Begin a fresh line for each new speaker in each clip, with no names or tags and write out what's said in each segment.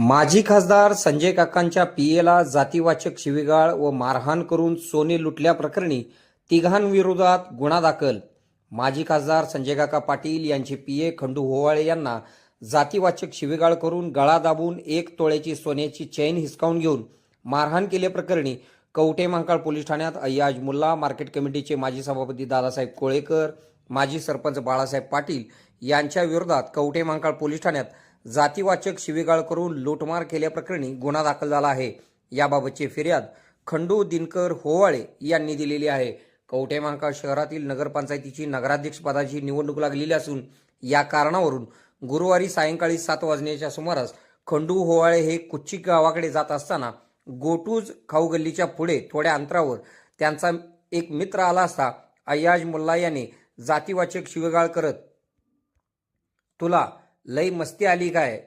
माजी खासदार संजय काकांच्या पीएला जातीवाचक शिवीगाळ व मारहाण करून सोने लुटल्याप्रकरणी तिघांविरोधात गुन्हा दाखल. माजी खासदार संजय काका पाटील यांचे पीए खंडू होवाळे यांना जातीवाचक शिवीगाळ करून गळा दाबून एक तोळ्याची सोन्याची चैन हिसकावून घेऊन मारहाण केल्याप्रकरणी कवटे महाकाळ पोलीस ठाण्यात अय्याज मुल्ला मार्केट कमिटीचे माजी सभापती दादासाहेब कोळेकर माजी सरपंच बाळासाहेब पाटील यांच्या विरोधात कवटे महाकाळ पोलीस ठाण्यात जातीवाचक शिवीगाळ करून लूटमार केल्याप्रकरणी गुन्हा दाखल झाला आहे. याबाबतची फिर्याद खंडू दिनकर होवाळे यांनी दिलेली आहे. कवठे महाकाळ शहरातील नगरपंचायतीची नगराध्यक्षपदाची निवडणूक लागलेली असून या कारणावरून गुरुवारी सायंकाळी सात वाजण्याच्या सुमारास खंडू होवाळे हे कुच्ची गावाकडे जात असताना गोटूज खाऊ गल्लीच्या पुढे थोड्या अंतरावर त्यांचा एक मित्र आला असता अय्याज मुल्ला याने जातीवाचक शिवगाळ करत तुला लई मस्ती आली काय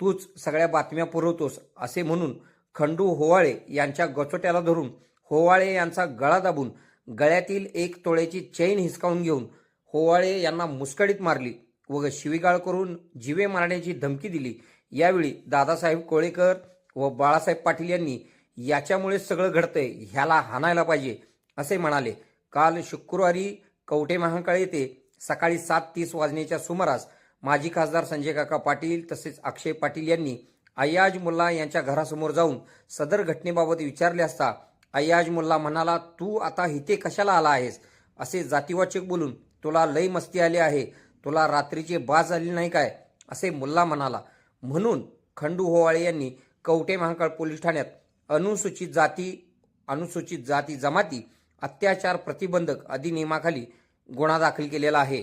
तूच सगळ्या बातम्या पुरवतोस असे म्हणून खंडू होवाळे यांच्या गचोट्याला धरून होवाळे यांचा गळा दाबून गळ्यातील एक तोळ्याची चैन हिसकावून घेऊन होवाळे यांना मुस्कडीत मारली व शिवीगाळ करून जिवे मारण्याची धमकी दिली. यावेळी दादासाहेब कोळेकर व बाळासाहेब पाटील यांनी याच्यामुळे सगळं घडतंय ह्याला हाणायला पाहिजे असे म्हणाले. काल शुक्रवारी कवटे महाकाळ येथे सकाळी सात तीस वाजण्याच्या सुमारास माजी खासदार संजय काका पाटील तसेच अक्षय पाटील यांनी अय्याज मुल्ला यांच्या घरासमोर जाऊन सदर घटनेबाबत विचारले असता अय्याज मुल्ला म्हणाला तू आता इथे कशाला आला आहेस? असे जातीवाचक बोलून तुला लय मस्ती आली आहे. तुला रात्रीचे बाज आली नाही काय? असे मुल्ला म्हणाला. म्हणून खंडू होवाळे यांनी कवटे महाकाळ पोलीस ठाण्यात अनुसूचित जाती अनुसूचित जाती जमाती अत्याचार प्रतिबंधक अधिनियमाखाली गुन्हा दाखल केलेला आहे.